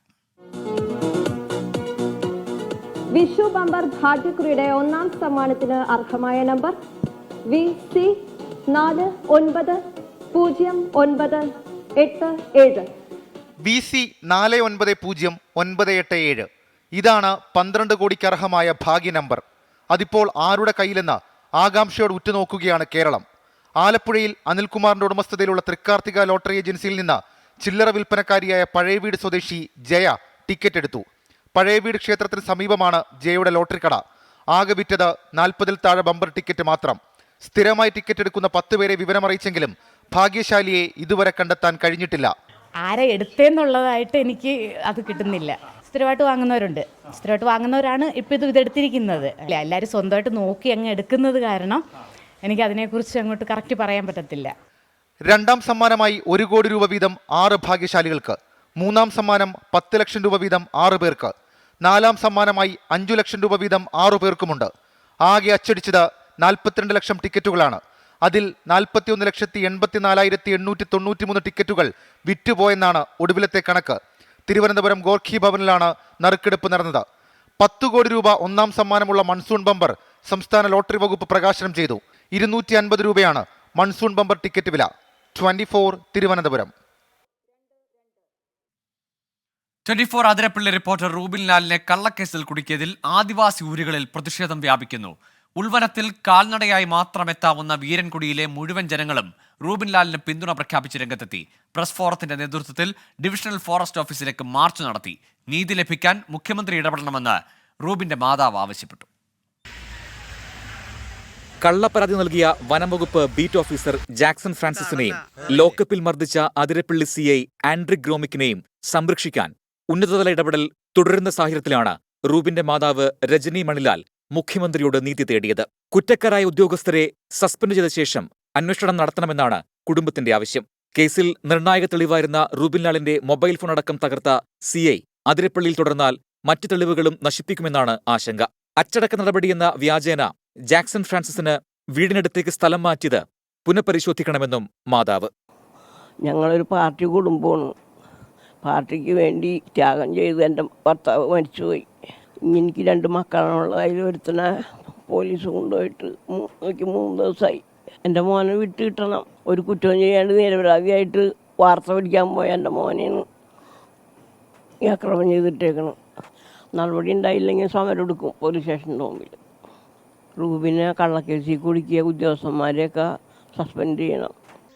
വിഷു ബമ്പർ ഭാഗ്യക്കുറിയുടെ ഒന്നാം സമ്മാനത്തിന് അർഹമായ നമ്പർ വി സി നാല് ഒൻപത് പൂജ്യം ഒൻപത് എട്ട് ഏഴ്. വി സി നാല് ഒൻപത് പൂജ്യം ഒൻപത് എട്ട് ഏഴ്. ഇതാണ് പന്ത്രണ്ട് കോടിക്ക് അർഹമായ ഭാഗ്യ നമ്പർ. അതിപ്പോൾ ആരുടെ കയ്യിലെന്ന് ആകാംക്ഷയോട് ഉറ്റുനോക്കുകയാണ് കേരളം. ആലപ്പുഴയിൽ അനിൽകുമാറിന്റെ ഉടമസ്ഥതയിലുള്ള തൃക്കാർത്തിക ലോട്ടറി ഏജൻസിയിൽ നിന്ന് ചില്ലറ വിൽപ്പനക്കാരിയായ പഴയവീട് സ്വദേശി ജയ ടിക്കറ്റ് എടുത്തു. പഴയവീട് ക്ഷേത്രത്തിന് സമീപമാണ് ജയയുടെ ലോട്ടറി കട. ആകെ വിറ്റത് നാൽപ്പതിൽ താഴെ ബമ്പർ ടിക്കറ്റ് മാത്രം. സ്ഥിരമായി ടിക്കറ്റ് എടുക്കുന്ന പത്ത് പേരെ വിവരമറിയിച്ചെങ്കിലും ഭാഗ്യശാലിയെ ഇതുവരെ കണ്ടെത്താൻ കഴിഞ്ഞിട്ടില്ല. ആരെ എടുത്തേന്നുള്ളതായിട്ട് എനിക്ക് അത് കിട്ടുന്നില്ല. സ്ഥിരമായിട്ട് വാങ്ങുന്നവരുണ്ട്. സ്ഥിരമായിട്ട് വാങ്ങുന്നവരാണ് ഇപ്പോൾ ഇത് ഇതെടുത്തിരിക്കുന്നത്. അല്ല? എല്ലാവരും സ്വന്തമായിട്ട് നോക്കി അങ്ങ് എടുക്കുന്നത് കാരണം എനിക്ക് അതിനെക്കുറിച്ച് അങ്ങോട്ട് കറക്റ്റ് പറയാൻ പറ്റത്തില്ല. രണ്ടാം സമ്മാനമായി ഒരു കോടി രൂപ വീതം ആറ് ഭാഗ്യശാലികൾക്ക് മൂന്നാം സമ്മാനം പത്ത് ലക്ഷം രൂപ വീതം ആറ് പേർക്ക് നാലാം സമ്മാനമായി അഞ്ചു ലക്ഷം രൂപ വീതം ആറു പേർക്കുമുണ്ട്. ആകെ അച്ചടിച്ചത് നാൽപ്പത്തിരണ്ട് ലക്ഷം ടിക്കറ്റുകളാണ്. അതിൽ നാൽപ്പത്തിയൊന്ന് ലക്ഷത്തി എൺപത്തി നാലായിരത്തി എണ്ണൂറ്റി തൊണ്ണൂറ്റി മൂന്ന് ടിക്കറ്റുകൾ വിറ്റുപോയെന്നാണ് ഒടുവിലത്തെ കണക്ക്. തിരുവനന്തപുരം ഗോർഖി ഭവനിലാണ് നറുക്കെടുപ്പ് നടന്നത്. പത്തു കോടി രൂപ ഒന്നാം സമ്മാനമുള്ള മൺസൂൺ ബമ്പർ സംസ്ഥാന ലോട്ടറി വകുപ്പ് പ്രകാശനം ചെയ്തു. ഇരുന്നൂറ്റി അൻപത് രൂപയാണ് മൺസൂൺ ബമ്പർ ടിക്കറ്റ് വില. Twenty four Thiruvananthapuram. Twenty four Athirappilly reporter Rubin ലാലിനെ കള്ളക്കേസിൽ കുടുക്കിയതിൽ ആദിവാസി ഊരുകളിൽ പ്രതിഷേധം വ്യാപിക്കുന്നു. ഉൾവനത്തിൽ കാൽനടയായി മാത്രം എത്താവുന്ന വീരൻകുടിയിലെ മുഴുവൻ ജനങ്ങളും റൂബിൻ ലാലിന് പിന്തുണ പ്രഖ്യാപിച്ച് രംഗത്തെത്തി. പ്രസ് ഫോറത്തിന്റെ നേതൃത്വത്തിൽ ഡിവിഷണൽ ഫോറസ്റ്റ് ഓഫീസിലേക്ക് മാർച്ച് നടത്തി. നീതി ലഭിക്കാൻ മുഖ്യമന്ത്രി ഇടപെടണമെന്ന് റൂബിന്റെ മാതാവ് ആവശ്യപ്പെട്ടു. കള്ളപ്പരാതി നൽകിയ വനംവകുപ്പ് ബീറ്റ് ഓഫീസർ ജാക്സൺ ഫ്രാൻസിസിനെയും ലോക്കപ്പിൽ മർദ്ദിച്ച അതിരപ്പള്ളി സി ഐ ആൻഡ്രിക് ഗ്രോമിക്കിനെയും സംരക്ഷിക്കാൻ ഉന്നതതല ഇടപെടൽ തുടരുന്ന സാഹചര്യത്തിലാണ് റൂബിന്റെ മാതാവ് രജനി മണിലാൽ മുഖ്യമന്ത്രിയോട് നീതി തേടിയത്. കുറ്റക്കാരായ ഉദ്യോഗസ്ഥരെ സസ്പെൻഡ് ചെയ്ത ശേഷം അന്വേഷണം നടത്തണമെന്നാണ് കുടുംബത്തിന്റെ ആവശ്യം. കേസിൽ നിർണായക തെളിവായിരുന്ന റൂബിൻലാലിന്റെ മൊബൈൽ ഫോൺ അടക്കം തകർത്ത സി ഐ അതിരപ്പള്ളിയിൽ തുടർന്നാൽ മറ്റു തെളിവുകളും നശിപ്പിക്കുമെന്നാണ് ആശങ്ക. അച്ചടക്ക നടപടിയെന്ന വ്യാജേന ജാക്സൺ ഫ്രാൻസിസിന് വീടിനടുത്തേക്ക് സ്ഥലം മാറ്റിയത് പുനഃപരിശോധിക്കണമെന്നും മാതാവ്. ഞങ്ങളൊരു പാർട്ടി കുടുംബമാണ്. പാർട്ടിക്ക് വേണ്ടി ത്യാഗം ചെയ്ത് എന്റെ ഭർത്താവ് മരിച്ചുപോയി. എനിക്ക് രണ്ട് മക്കളാണുള്ളത്. അതിൽ ഒരുത്തനെ പോലീസ് കൊണ്ടുപോയിട്ട് മൂന്ന് ദിവസമായി. എന്റെ മോനെ വിട്ട് കിട്ടണം ഒരു കുറ്റവും ചെയ്യാണ്ട് നിരപരാധിയായിട്ട് വാർത്ത പിടിക്കാൻ പോയ എന്റെ മോനെയാണ് ഈ ആക്രമണം ചെയ്തിട്ടേക്കണം നടപടി ഉണ്ടായില്ലെങ്കിൽ സമരം എടുക്കും പോലീസ് സ്റ്റേഷന്റെ മുമ്പിൽ റൂബിനെ കള്ളക്കേസിൽ കുടുക്കിയ ഉദ്യോഗസ്ഥന്മാരെയൊക്കെ സസ്പെൻഡ് ചെയ്യണം.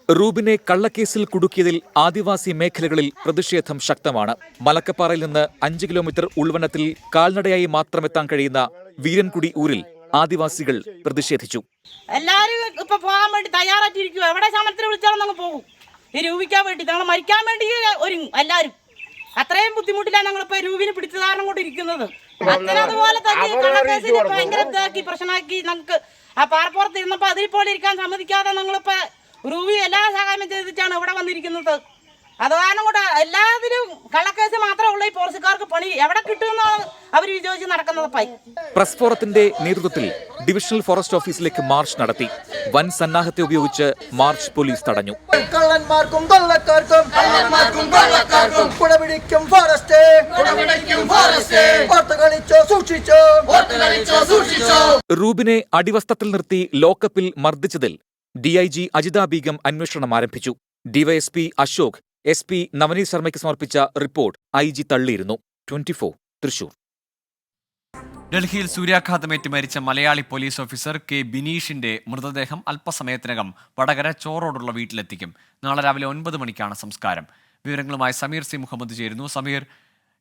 റൂബിനെ കള്ളക്കേസിൽ കുടുക്കിയതിൽ ആദിവാസി മേഖലകളിൽ പ്രതിഷേധം ശക്തമാണ്. മലക്കപ്പാറയിൽ നിന്ന് അഞ്ച് കിലോമീറ്റർ ഉൾവനത്തിൽ കാൽനടയായി മാത്രമെത്താൻ കഴിയുന്ന വീരൻകുടി ഊരിൽ ആദിവാസികൾ പ്രതിഷേധിച്ചു. എല്ലാരും ഇപ്പൊ പോകാൻ വേണ്ടി തയ്യാറായിട്ടിരിക്കുക എവിടെ സമരത്തിന് വിളിച്ചാലും പോകും. ഈ രൂപിക്കാൻ വേണ്ടി ഞങ്ങൾ മരിക്കാൻ വേണ്ടി ഒരുങ്ങും എല്ലാരും. അത്രയും ബുദ്ധിമുട്ടിലാണ് ഞങ്ങൾ ഇപ്പൊ രൂപിനെ പിടിച്ച കാരണം കൊണ്ട് ഇരിക്കുന്നത്. അതുപോലെ തന്നെ ഈ കള്ളക്കേസിൽ ഭയങ്കര ഇതാക്കി പ്രശ്നമാക്കി ഞങ്ങൾക്ക് ആ പാറപ്പുറത്ത് ഇരുന്നപ്പോ അതിൽ പോലെ ഇരിക്കാൻ സമ്മതിക്കാതെ ഞങ്ങളിപ്പോ രൂപി എല്ലാ സഹായം ചെയ്തിട്ടാണ് ഇവിടെ വന്നിരിക്കുന്നത്. അത് കൂടെ എല്ലാത്തിലും കള്ളക്കേസ് മാത്രമേ ഉള്ളൂ ഈ പോലീസുകാർക്ക് പണി. എവിടെ കിട്ടുമെന്നാണ് അവർ വിചാരിച്ച് നടക്കുന്നത് പൈ പ്രസ് ഫോറത്തിന്റെ നേതൃത്വത്തിൽ ഡിവിഷണൽ ഫോറസ്റ്റ് ഓഫീസിലേക്ക് മാർച്ച് നടത്തി. വൻ സന്നാഹത്തെ ഉപയോഗിച്ച് മാർച്ച് പോലീസ് തടഞ്ഞു. കള്ളന്മാർക്കും കൊള്ളക്കാർക്കും കള്ളന്മാർക്കും കൊള്ളക്കാർക്കും കുടപിടിക്കും ഫോറസ്റ്റ്. സൂക്ഷിച്ചോ. സൂക്ഷിച്ചോ. റൂബിനെ അടിവസ്ത്രത്തിൽ നിർത്തി ലോക്കപ്പിൽ മർദ്ദിച്ചതിൽ ഡി ഡിഐജി അജിത ബീഗം അന്വേഷണം ആരംഭിച്ചു. DYSP Ashok S P Navaneeth ശർമ്മയ്ക്ക് സമർപ്പിച്ച റിപ്പോർട്ട് ഐ ജി തള്ളിയിരുന്നു. ട്വന്റി തൃശൂർ. ഡൽഹിയിൽ സൂര്യാഘാതമേറ്റ് മരിച്ച മലയാളി പോലീസ് ഓഫീസർ കെ ബിനീഷിന്റെ മൃതദേഹം അല്പസമയത്തിനകം വടകര ചോറോടുള്ള വീട്ടിലെത്തിക്കും. നാളെ രാവിലെ ഒൻപത് മണിക്കാണ് സംസ്കാരം. വിവരങ്ങളുമായി സമീർ സി മുഹമ്മദ് ചേരുന്നു. സമീർ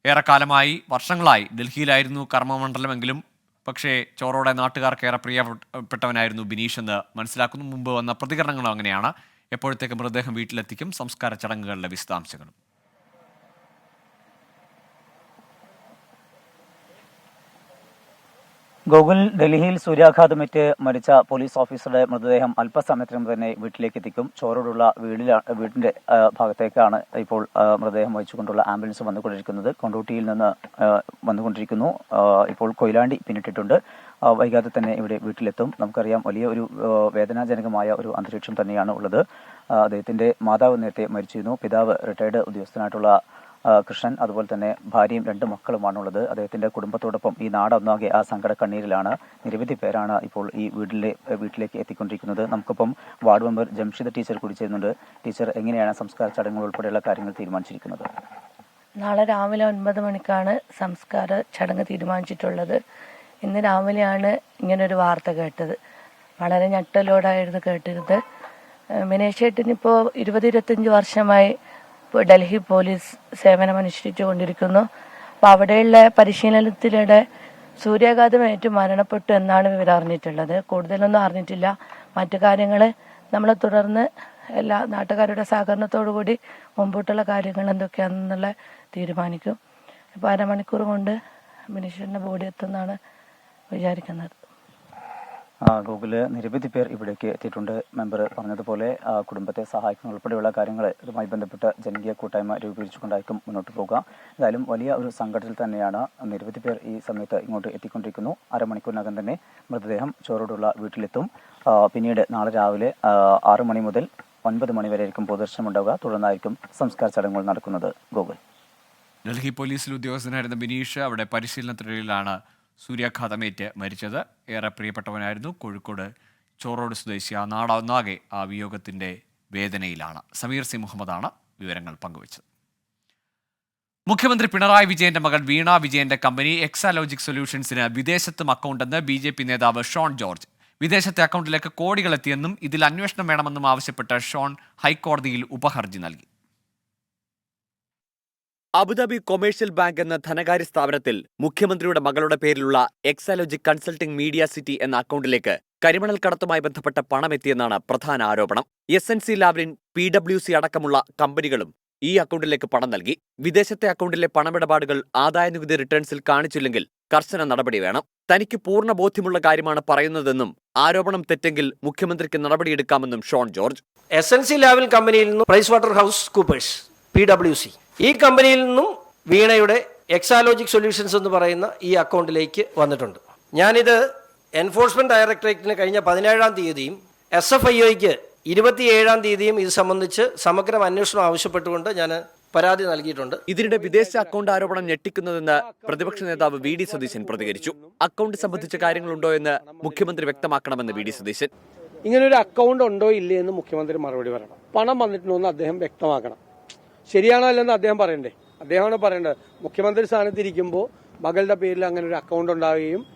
ഏറെക്കാലമായി വർഷങ്ങളായി ഡൽഹിയിലായിരുന്നു കർമ്മമണ്ഡലമെങ്കിലും പക്ഷേ ചോറോടെ നാട്ടുകാർക്ക് ഏറെ പ്രിയപ്പെട്ടവനായിരുന്നു ബിനീഷ് എന്ന് മനസ്സിലാക്കുന്നു. മുമ്പ് വന്ന പ്രതികരണങ്ങളും അങ്ങനെയാണ്. എപ്പോഴത്തേക്ക് മൃതദേഹം വീട്ടിലെത്തിക്കും. സംസ്കാര ചടങ്ങുകളുടെ വിശദാംശങ്ങളും. ഗോകുൽ ഡൽഹിയിൽ സൂര്യാഘാതമേറ്റ് മരിച്ച പോലീസ് ഓഫീസറുടെ മൃതദേഹം അല്പസമയത്തിനും തന്നെ വീട്ടിലേക്ക് എത്തിക്കും. ചോറോടുള്ള വീടിലാണ് വീടിന്റെ ഭാഗത്തേക്കാണ് ഇപ്പോൾ മൃതദേഹം വഹിച്ചുകൊണ്ടുള്ള ആംബുലൻസ് വന്നുകൊണ്ടിരിക്കുന്നത്. കൊണ്ടോട്ടിയിൽ നിന്ന് വന്നുകൊണ്ടിരിക്കുന്നു. ഇപ്പോൾ കൊയിലാണ്ടി പിന്നിട്ടിട്ടുണ്ട്. വൈകാതെ തന്നെ ഇവിടെ വീട്ടിലെത്തും. നമുക്കറിയാം വലിയ ഒരു വേദനാജനകമായ ഒരു അന്തരീക്ഷം തന്നെയാണ് ഉള്ളത്. അദ്ദേഹത്തിന്റെ മാതാവ് നേരത്തെ മരിച്ചിരുന്നു. പിതാവ് റിട്ടയർഡ് ഉദ്യോഗസ്ഥനായിട്ടുള്ള കൃഷ്ണൻ അതുപോലെ തന്നെ ഭാര്യയും രണ്ട് മക്കളുമാണുള്ളത്. അദ്ദേഹത്തിന്റെ കുടുംബത്തോടൊപ്പം ഈ നാടൊന്നാകെ ആ സങ്കട കണ്ണീരിലാണ് നിരവധി പേരാണ് ഇപ്പോൾ ഈ വീട്ടിലെ വീട്ടിലേക്ക് എത്തിക്കൊണ്ടിരിക്കുന്നത്. നമുക്കിപ്പം വാർഡ് മെമ്പർ ജംഷിദ ടീച്ചർ കൂടി ചെയ്യുന്നുണ്ട് ടീച്ചർ എങ്ങനെയാണ് സംസ്കാര ചടങ്ങുകൾ ഉൾപ്പെടെയുള്ള കാര്യങ്ങൾ തീരുമാനിച്ചിരിക്കുന്നത്? നാളെ രാവിലെ ഒൻപത് മണിക്കാണ് സംസ്കാര ചടങ്ങ് തീരുമാനിച്ചിട്ടുള്ളത്. ഇന്ന് രാവിലെയാണ് ഇങ്ങനൊരു വാർത്ത കേട്ടത്. വളരെ ഞെട്ടലോടായിരുന്നു കേട്ടിരുന്നത്. ഏഹ് മിനേഷ് ചേട്ടനിപ്പോൾ ഇരുപത് ഇരുപത്തഞ്ച് വർഷമായി ഡൽഹി പോലീസ് സേവനം അനുഷ്ഠിച്ചു കൊണ്ടിരിക്കുന്നു. അപ്പോൾ അവിടെയുള്ള പരിശീലനത്തിനിടെ സൂര്യാഘാതമേറ്റ് മരണപ്പെട്ടു എന്നാണ് ഇവർ അറിഞ്ഞിട്ടുള്ളത്. കൂടുതലൊന്നും അറിഞ്ഞിട്ടില്ല. മറ്റു കാര്യങ്ങൾ നമ്മൾ തുടർന്ന് എല്ലാ നാട്ടുകാരുടെ സഹകരണത്തോടു കൂടി മുമ്പോട്ടുള്ള കാര്യങ്ങൾ എന്തൊക്കെയാണെന്നുള്ള തീരുമാനിക്കും. ഇപ്പോൾ അരമണിക്കൂർ കൊണ്ട് മിനിഷറിന്റെ ബോഡി എത്തുമെന്നാണ് വിചാരിക്കുന്നത്. ഗൂഗിൾ നിരവധി പേർ ഇവിടേക്ക് എത്തിയിട്ടുണ്ട്. മെമ്പർ പറഞ്ഞതുപോലെ കുടുംബത്തെ സഹായിക്കുന്ന ഉൾപ്പെടെയുള്ള കാര്യങ്ങൾ ഇതുമായി ബന്ധപ്പെട്ട് ജനകീയ കൂട്ടായ്മ രൂപീകരിച്ചുകൊണ്ടായിരിക്കും മുന്നോട്ട് പോകുക. എന്തായാലും വലിയ ഒരു സംഘടനയിൽ തന്നെയാണ് നിരവധി പേർ ഈ സമയത്ത് ഇങ്ങോട്ട് എത്തിക്കൊണ്ടിരിക്കുന്നു. അരമണിക്കൂറിനകം തന്നെ മൃതദേഹം ചോറോടുള്ള വീട്ടിലെത്തും. പിന്നീട് നാളെ രാവിലെ ആറു മണി മുതൽ ഒൻപത് മണി വരെ ആയിരിക്കും പൊതുദർശനം ഉണ്ടാവുക തുടർന്നായിരിക്കും സംസ്കാര ചടങ്ങുകൾ നടക്കുന്നത് ഗൂഗിൾ. ഡൽഹി പോലീസിൽ ഉദ്യോഗസ്ഥനായിരുന്ന ബിനീഷ് അവിടെ പരിശീലനത്തിനിടയിലാണ് സൂര്യാഘാതമേറ്റ് മരിച്ചത്. ഏറെ പ്രിയപ്പെട്ടവനായിരുന്നു കോഴിക്കോട് ചോറോട് സ്വദേശി ആ നാടൊന്നാകെ ആ വിയോഗത്തിന്റെ വേദനയിലാണ്. സമീർ സി മുഹമ്മദാണ് വിവരങ്ങൾ പങ്കുവച്ചത്. മുഖ്യമന്ത്രി പിണറായി വിജയന്റെ മകൾ വീണ വിജയന്റെ കമ്പനി എക്സാലോജിക് സൊല്യൂഷൻസിന് വിദേശത്തും അക്കൗണ്ടെന്ന് ബി ജെ പി നേതാവ് ഷോൺ ജോർജ്. വിദേശത്തെ അക്കൗണ്ടിലേക്ക് കോടികൾ എത്തിയെന്നും ഇതിൽ അന്വേഷണം വേണമെന്നും ആവശ്യപ്പെട്ട് ഷോൺ ഹൈക്കോടതിയിൽ ഉപഹർജി നൽകി. അബുദാബി കൊമേഴ്സ്യൽ ബാങ്ക് എന്ന ധനകാര്യ സ്ഥാപനത്തിൽ മുഖ്യമന്ത്രിയുടെ മകളുടെ പേരിലുള്ള എക്സാലോജി കൺസൾട്ടിംഗ് മീഡിയ സിറ്റി എന്ന അക്കൗണ്ടിലേക്ക് കരിമണൽ കടത്തുമായി ബന്ധപ്പെട്ട പണം എത്തിയെന്നാണ് പ്രധാന ആരോപണം. S N C Lavalin P W C അടക്കമുള്ള കമ്പനികളും ഈ അക്കൗണ്ടിലേക്ക് പണം നൽകി. വിദേശത്തെ അക്കൗണ്ടിലെ പണമിടപാടുകൾ ആദായനികുതി റിട്ടേൺസിൽ കാണിച്ചില്ലെങ്കിൽ കർശന നടപടി വേണം. തനിക്ക് പൂർണ ബോധ്യമുള്ള കാര്യമാണ് പറയുന്നതെന്നും ആരോപണം തെറ്റെങ്കിൽ മുഖ്യമന്ത്രിക്ക് നടപടിയെടുക്കാമെന്നും Shone George. S N C Lavalin കമ്പനിയിൽ നിന്ന് Price Waterhouse Coopers. P W C. ഈ കമ്പനിയിൽ നിന്നും വീണയുടെ എക്സാലോജിക് സൊല്യൂഷൻസ് എന്ന് പറയുന്ന ഈ അക്കൗണ്ടിലേക്ക് വന്നിട്ടുണ്ട്. ഞാനിത് എൻഫോഴ്സ്മെന്റ് ഡയറക്ടറേറ്റിന് കഴിഞ്ഞ പതിനേഴാം തീയതിയും എസ് എഫ് ഐ ഒയ്ക്ക് ഇരുപത്തിയേഴാം തീയതിയും ഇത് സംബന്ധിച്ച് സമഗ്ര അന്വേഷണം ആവശ്യപ്പെട്ടുകൊണ്ട് ഞാൻ പരാതി നൽകിയിട്ടുണ്ട്. ഇതിനിടെ വിദേശ അക്കൗണ്ട് ആരോപണം ഞെട്ടിക്കുന്നതെന്ന് പ്രതിപക്ഷ നേതാവ് വി ഡി സതീശൻ പ്രതികരിച്ചു. അക്കൗണ്ട് സംബന്ധിച്ച കാര്യങ്ങളുണ്ടോ എന്ന് മുഖ്യമന്ത്രി വ്യക്തമാക്കണമെന്ന് വി ഡി സതീശൻ. ഇങ്ങനെ ഒരു അക്കൗണ്ട് ഉണ്ടോ ഇല്ലേ എന്ന് മുഖ്യമന്ത്രി മറുപടി പറയണം. പണം വന്നിട്ടുണ്ടോ എന്ന് അദ്ദേഹം വ്യക്തമാക്കണം. ശരിയാണോ അല്ലെന്ന് അദ്ദേഹം പറയണ്ടേ? അദ്ദേഹമാണ് പറയേണ്ടത്. മുഖ്യമന്ത്രി സ്ഥാനത്തിരിക്കുമ്പോൾ മകളുടെ പേരിൽ അങ്ങനെ ഒരു അക്കൗണ്ട് ഉണ്ടാവുകയും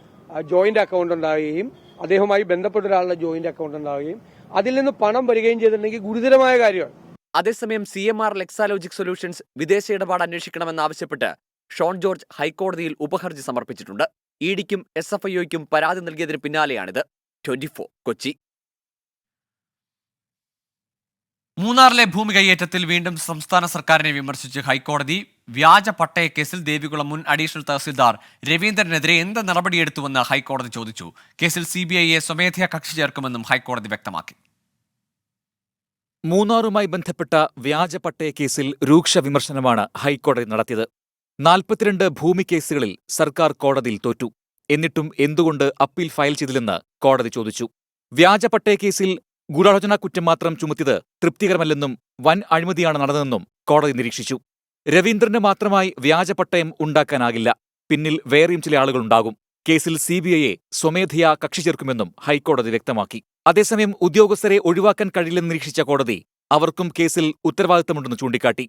ജോയിന്റ് അക്കൗണ്ട് ഉണ്ടാവുകയും അദ്ദേഹവുമായി ബന്ധപ്പെട്ട ഒരാളുടെ ജോയിന്റ് അക്കൗണ്ട് ഉണ്ടാവുകയും അതിൽ നിന്ന് പണം വരികയും ചെയ്തിട്ടുണ്ടെങ്കിൽ ഗുരുതരമായ കാര്യമാണ്. അതേസമയം സി എം ആർ ലെക്സാലോജിക് സൊല്യൂഷൻസ് വിദേശ ഇടപാട് അന്വേഷിക്കണമെന്നാവശ്യപ്പെട്ട് ഷോൺ ജോർജ് ഹൈക്കോടതിയിൽ ഉപഹർജി സമർപ്പിച്ചിട്ടുണ്ട്. ഇ ഡിക്കും എസ് എഫ് ഐഒയ്ക്കും പരാതി നൽകിയതിന് പിന്നാലെയാണിത്. ട്വന്റി കൊച്ചി. മൂന്നാറിലെ ഭൂമി കൈയേറ്റത്തിൽ വീണ്ടും സംസ്ഥാന സർക്കാരിനെ വിമർശിച്ച് ഹൈക്കോടതി വ്യാജ പട്ടയക്കേസിൽ ദേവികുളം മുൻ അഡീഷണൽ തഹസിൽദാർ രവീന്ദ്രനെതിരെ എന്ത് നടപടിയെടുത്തുവെന്ന് ഹൈക്കോടതി ചോദിച്ചു. കേസിൽ സി ബി ഐയെ സ്വമേധയാ കക്ഷി ചേർക്കുമെന്നും ഹൈക്കോടതി വ്യക്തമാക്കി. മൂന്നാറുമായി ബന്ധപ്പെട്ട വ്യാജ പട്ടയക്കേസിൽ രൂക്ഷ വിമർശനമാണ് ഹൈക്കോടതി നടത്തിയത്. നാൽപ്പത്തിരണ്ട് ഭൂമി കേസുകളിൽ സർക്കാർ കോടതിയിൽ തോറ്റു. എന്നിട്ടും എന്തുകൊണ്ട് അപ്പീൽ ഫയൽ ചെയ്തില്ലെന്ന് കോടതി ചോദിച്ചു. വ്യാജ പട്ടയ കേസിൽ ഗൂഢാലോചനാ കുറ്റം മാത്രം ചുമത്തിയത് തൃപ്തികരമല്ലെന്നും വൻ അഴിമതിയാണ് നടന്നതെന്നും കോടതി നിരീക്ഷിച്ചു. രവീന്ദ്രന് മാത്രമായി വ്യാജ പട്ടയം ഉണ്ടാക്കാനാകില്ല. പിന്നിൽ വേറെയും ചില ആളുകളുണ്ടാകും കേസിൽ സി ബി ഐയെ സ്വമേധയാ കക്ഷി ചേർക്കുമെന്നും ഹൈക്കോടതി വ്യക്തമാക്കി. അതേസമയം ഉദ്യോഗസ്ഥരെ ഒഴിവാക്കാൻ കഴിയില്ലെന്ന് നിരീക്ഷിച്ച കോടതി അവർക്കും കേസിൽ ഉത്തരവാദിത്തമുണ്ടെന്ന് ചൂണ്ടിക്കാട്ടി.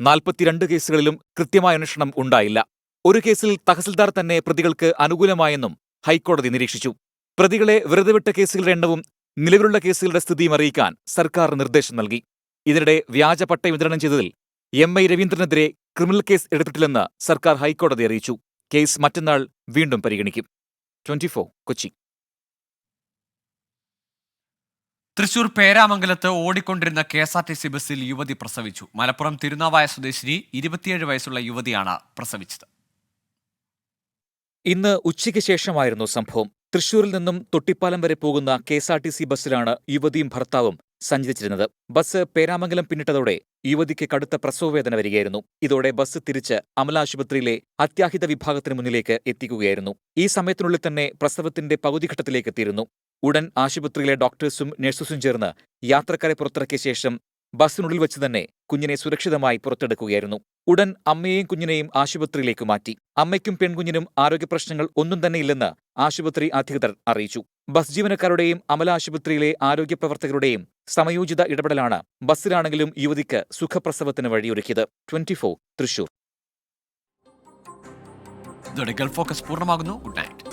നാൽപ്പത്തിരണ്ട് കേസുകളിലും കൃത്യമായ അന്വേഷണം ഉണ്ടായില്ല. ഒരു കേസിൽ തഹസിൽദാർ തന്നെ പ്രതികൾക്ക് അനുകൂലമായെന്നും ഹൈക്കോടതി നിരീക്ഷിച്ചു. പ്രതികളെ വെറുതെ വിട്ട കേസുകളുടെ എണ്ണവും നിലവിലുള്ള കേസുകളുടെ സ്ഥിതിയും അറിയിക്കാൻ സർക്കാർ നിർദ്ദേശം നൽകി. ഇതിനിടെ വ്യാജ പട്ടയം വിതരണം ചെയ്തതിൽ എം ഐ രവീന്ദ്രനെതിരെ ക്രിമിനൽ കേസ് എടുത്തിട്ടില്ലെന്ന് സർക്കാർ ഹൈക്കോടതി അറിയിച്ചു. കേസ് മറ്റന്നാൾ വീണ്ടും പരിഗണിക്കും. ട്വന്റി കൊച്ചി. തൃശൂർ പേരാമംഗലത്ത് ഓടിക്കൊണ്ടിരുന്ന K S R T C ബസ്സിൽ യുവതി പ്രസവിച്ചു. മലപ്പുറം തിരുനാവായ സ്വദേശിനി ഇരുപത്തിയേഴ് വയസ്സുള്ള യുവതിയാണ് പ്രസവിച്ചത്. ഇന്ന് ഉച്ചയ്ക്ക് ശേഷമായിരുന്നു സംഭവം. തൃശൂരിൽ നിന്നും തൊട്ടിപ്പാലം വരെ പോകുന്ന K S R T C ബസ്സിലാണ് യുവതിയും ഭർത്താവും സഞ്ചരിച്ചിരുന്നത്. ബസ് പേരാമംഗലം പിന്നിട്ടതോടെ യുവതിക്ക് കടുത്ത പ്രസവവേദന വരികയായിരുന്നു. ഇതോടെ ബസ് തിരിച്ച് അമല ആശുപത്രിയിലെ അത്യാഹിത വിഭാഗത്തിന് മുന്നിലേക്ക് എത്തിക്കുകയായിരുന്നു. ഈ സമയത്തിനുള്ളിൽ തന്നെ പ്രസവത്തിന്റെ പകുതിഘട്ടത്തിലേക്ക് എത്തിയിരുന്നു. ഉടൻ ആശുപത്രിയിലെ ഡോക്ടേഴ്സും നഴ്സസും ചേർന്ന് യാത്രക്കാരെ പുറത്തിറക്കിയ ശേഷം ബസ്സിനുള്ളിൽ വെച്ച് തന്നെ കുഞ്ഞിനെ സുരക്ഷിതമായി പുറത്തെടുക്കുകയായിരുന്നു. ഉടൻ അമ്മയെയും കുഞ്ഞിനെയും ആശുപത്രിയിലേക്ക് മാറ്റി. അമ്മയ്ക്കും പെൺകുഞ്ഞിനും ആരോഗ്യപ്രശ്നങ്ങൾ ഒന്നും തന്നെയില്ലെന്ന് ആശുപത്രി അധികൃതർ അറിയിച്ചു. ബസ് ജീവനക്കാരുടെയും അമല ആശുപത്രിയിലെ ആരോഗ്യ പ്രവർത്തകരുടെയും സമയോചിത ഇടപെടലാണ് ബസ്സിലാണെങ്കിലും യുവതിക്ക് സുഖപ്രസവത്തിന് വഴിയൊരുക്കിയത്. Twenty four Thrissur. Gulf focus പൂർണമാകുന്നു. Good night